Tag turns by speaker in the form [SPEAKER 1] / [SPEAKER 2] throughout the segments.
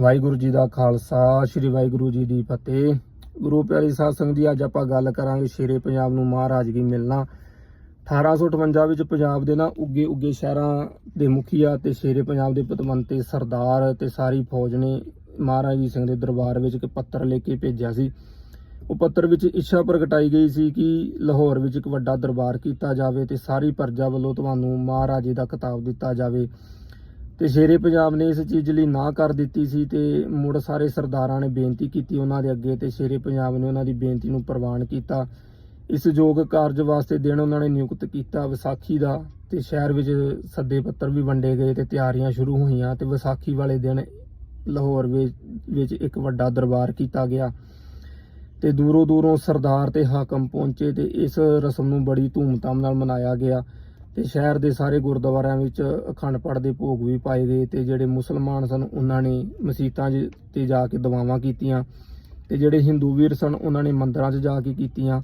[SPEAKER 1] ਵਾਹਿਗੁਰੂ ਜੀ ਦਾ ਖਾਲਸਾ, ਸ੍ਰੀ ਵਾਹਿਗੁਰੂ ਜੀ ਦੀ ਫਤਿਹ। ਗੁਰੂ ਪਿਆਰੀ ਸਾਧ ਸੰਗਤ ਜੀ, ਅੱਜ ਆਪਾਂ ਗੱਲ ਕਰਾਂਗੇ ਸ਼ੇਰੇ ਪੰਜਾਬ ਨੂੰ ਮਹਾਰਾਜਗੀ ਮਿਲਣਾ। 1858 ਵਿੱਚ ਪੰਜਾਬ ਦੇ ਨਾ ਉੱਗੇ ਉੱਗੇ ਸ਼ਹਿਰਾਂ ਦੇ ਮੁਖੀਆ ਤੇ ਸ਼ੇਰੇ ਪੰਜਾਬ ਦੇ ਪਤਵੰਤੇ ਸਰਦਾਰ ਤੇ ਸਾਰੀ ਫੌਜ ਨੇ ਮਹਾਰਾਜ ਜੀ ਸਿੰਘ ਦੇ ਦਰਬਾਰ ਵਿੱਚ ਇੱਕ ਪੱਤਰ ਲੈ ਕੇ ਭੇਜਿਆ ਸੀ। ਉਹ ਪੱਤਰ ਵਿੱਚ ਇੱਛਾ ਪ੍ਰਗਟਾਈ ਗਈ ਸੀ ਕਿ ਲਾਹੌਰ ਵਿੱਚ ਇੱਕ ਵੱਡਾ ਦਰਬਾਰ ਕੀਤਾ ਜਾਵੇ ਤੇ ਸਾਰੀ ਪ੍ਰਜਾ ਵੱਲੋਂ ਤੁਹਾਨੂੰ ਮਹਾਰਾਜੇ ਦਾ ਖਿਤਾਬ ਦਿੱਤਾ ਜਾਵੇ। ਤੇ ਸ਼ੇਰੇ ਪੰਜਾਬ ਨੇ ਇਸ ਚੀਜ਼ ਲਈ ਨਾ ਕਰ ਦਿੱਤੀ ਸੀ ਤੇ ਮੁੜ ਸਾਰੇ ਸਰਦਾਰਾਂ ਨੇ ਬੇਨਤੀ ਕੀਤੀ ਉਹਨਾਂ ਦੇ ਅੱਗੇ ਤੇ ਸ਼ੇਰੇ ਪੰਜਾਬ ਨੇ ਉਹਨਾਂ ਦੀ ਬੇਨਤੀ ਨੂੰ ਪ੍ਰਵਾਨ ਕੀਤਾ। ਇਸ ਯੋਗ ਕਾਰਜ ਵਾਸਤੇ ਦਿਨ ਉਹਨਾਂ ਨੇ ਨਿਯੁਕਤ ਕੀਤਾ ਵਿਸਾਖੀ ਦਾ ਤੇ ਸ਼ਹਿਰ ਵਿੱਚ ਸੱਦੇ ਪੱਤਰ ਵੀ ਵੰਡੇ ਗਏ ਤੇ ਤਿਆਰੀਆਂ ਸ਼ੁਰੂ ਹੋਈਆਂ ਤੇ ਵਿਸਾਖੀ ਵਾਲੇ ਦਿਨ ਲਾਹੌਰ ਵਿੱਚ ਵਿੱਚ ਇੱਕ ਵੱਡਾ ਦਰਬਾਰ ਕੀਤਾ ਗਿਆ। ਤੇ ਦੂਰੋਂ ਦੂਰੋਂ ਸਰਦਾਰ ਤੇ ਹਾਕਮ ਪਹੁੰਚੇ ਤੇ ਇਸ ਰਸਮ ਨੂੰ ਬੜੀ ਧੂਮਧਾਮ ਨਾਲ ਮਨਾਇਆ ਗਿਆ। ਤੇ ਸ਼ਹਿਰ ਦੇ ਸਾਰੇ ਗੁਰਦੁਆਰਿਆਂ ਵਿੱਚ ਅਖੰਡ ਪਾਠ ਦੇ ਭੋਗ ਵੀ ਪਾਏ ਗਏ ਤੇ ਜਿਹੜੇ ਮੁਸਲਮਾਨ ਸਨ, ਉਹਨਾਂ ਨੇ ਮਸੀਤਾਂ 'ਚ ਤੇ ਜਾ ਕੇ ਦੁਆਵਾਂ ਕੀਤੀਆਂ ਤੇ ਜਿਹੜੇ ਹਿੰਦੂ ਵੀਰ ਸਨ, ਉਹਨਾਂ ਨੇ ਮੰਦਰਾਂ 'ਚ ਜਾ ਕੇ ਕੀਤੀਆਂ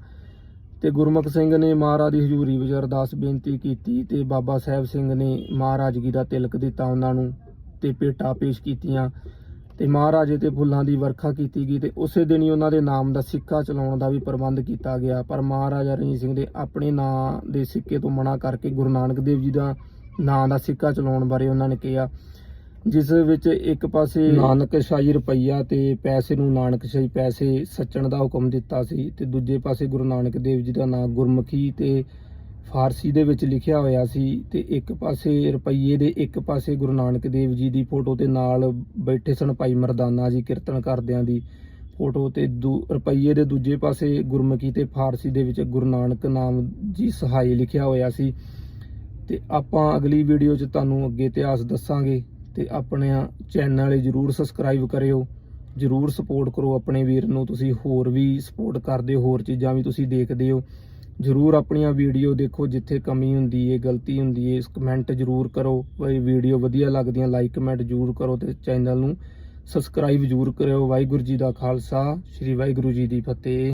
[SPEAKER 1] ਤੇ ਗੁਰਮੁਖ ਸਿੰਘ ਨੇ ਮਹਾਰਾਜ ਦੀ ਹਜ਼ੂਰੀ ਵਿੱਚ ਅਰਦਾਸ ਬੇਨਤੀ ਕੀਤੀ ਤੇ ਬਾਬਾ ਸਾਹਿਬ ਸਿੰਘ ਨੇ ਮਹਾਰਾਜਗੀ ਦਾ ਤਿਲਕ ਦਿੱਤਾ ਉਹਨਾਂ ਨੂੰ ਤੇ ਭੇਟਾਂ ਪੇਸ਼ ਕੀਤੀਆਂ। ਤੇ ਮਹਾਰਾਜੇ ਤੇ ਫੁੱਲਾਂ ਦੀ ਵਰਖਾ ਕੀਤੀ ਗਈ ਤੇ ਉਸੇ ਦਿਨ ਹੀ ਉਹਨਾਂ ਦੇ ਨਾਮ ਦਾ ਸਿੱਕਾ ਚਲਾਉਣ ਦਾ ਵੀ ਪ੍ਰਬੰਧ ਕੀਤਾ ਗਿਆ। ਪਰ ਮਹਾਰਾਜਾ ਰਣਜੀਤ ਸਿੰਘ ਦੇ ਆਪਣੇ ਨਾਂ ਦੇ ਸਿੱਕੇ ਤੋਂ ਮਨਾ ਕਰਕੇ ਗੁਰੂ ਨਾਨਕ ਦੇਵ ਜੀ ਦਾ ਨਾਂ ਦਾ ਸਿੱਕਾ ਚਲਾਉਣ ਬਾਰੇ ਉਹਨਾਂ ਨੇ ਕਿਹਾ, ਜਿਸ ਵਿੱਚ ਇੱਕ ਪਾਸੇ ਨਾਨਕਸ਼ਾਹੀ ਰੁਪਈਆ ਤੇ ਪੈਸੇ ਨੂੰ ਨਾਨਕਸ਼ਾਹੀ ਪੈਸੇ ਸੱਚਣ ਦਾ ਹੁਕਮ ਦਿੱਤਾ ਸੀ ਤੇ ਦੂਜੇ ਪਾਸੇ ਗੁਰੂ ਨਾਨਕ ਦੇਵ ਜੀ ਦਾ ਨਾਂ ਗੁਰਮੁਖੀ ਤੇ ਫਾਰਸੀ ਦੇ ਵਿੱਚ ਲਿਖਿਆ ਹੋਇਆ ਸੀ ਤੇ ਇੱਕ ਪਾਸੇ ਰੁਪਈਏ ਦੇ, ਇੱਕ ਪਾਸੇ ਗੁਰੂ ਨਾਨਕ ਦੇਵ ਜੀ ਦੀ ਫੋਟੋ ਤੇ ਨਾਲ ਬੈਠੇ ਸਨ ਭਾਈ ਮਰਦਾਨਾ ਜੀ ਕੀਰਤਨ ਕਰਦਿਆਂ ਦੀ ਫੋਟੋ ਤੇ ਦੂ- ਰੁਪਈਏ ਦੇ ਦੂਜੇ ਪਾਸੇ ਗੁਰਮੁਖੀ ਤੇ ਫਾਰਸੀ ਦੇ ਵਿੱਚ ਗੁਰੂ ਨਾਨਕ ਨਾਮ ਜੀ ਸਹਾਈ ਲਿਖਿਆ ਹੋਇਆ ਸੀ। ਤੇ ਆਪਾਂ ਅਗਲੀ ਵੀਡੀਓ 'ਚ ਤੁਹਾਨੂੰ ਅੱਗੇ ਇਤਿਹਾਸ ਦੱਸਾਂਗੇ ਤੇ ਆਪਣੇ ਚੈਨਲ ਜਰੂਰ ਸਬਸਕ੍ਰਾਈਬ ਕਰਿਓ, ਜਰੂਰ ਸਪੋਰਟ ਕਰੋ ਆਪਣੇ ਵੀਰ ਨੂੰ, ਤੁਸੀਂ ਹੋਰ ਵੀ ਸਪੋਰਟ ਕਰਦੇ ਹੋ, ਹੋਰ ਚੀਜ਼ਾਂ ਵੀ ਤੁਸੀਂ ਦੇਖਦੇ ਹੋ। ਜਰੂਰ ਆਪਣੀਆਂ ਵੀਡੀਓ ਦੇਖੋ, ਜਿੱਥੇ ਕਮੀ ਹੁੰਦੀ ਏ, ਗਲਤੀ ਹੁੰਦੀ ਏ ਕਮੈਂਟ ਜਰੂਰ ਕਰੋ। ਬਈ ਵੀਡੀਓ ਵਧੀਆ ਲੱਗਦੀਆਂ ਲਾਈਕ ਕਮੈਂਟ ਜਰੂਰ ਕਰੋ ਤੇ ਚੈਨਲ ਨੂੰ ਸਬਸਕ੍ਰਾਈਬ ਜਰੂਰ ਕਰਿਓ। ਵਾਹਿਗੁਰੂ ਜੀ ਦਾ ਖਾਲਸਾ, ਸ੍ਰੀ ਵਾਹਿਗੁਰੂ ਜੀ ਦੀ ਫਤਿਹ।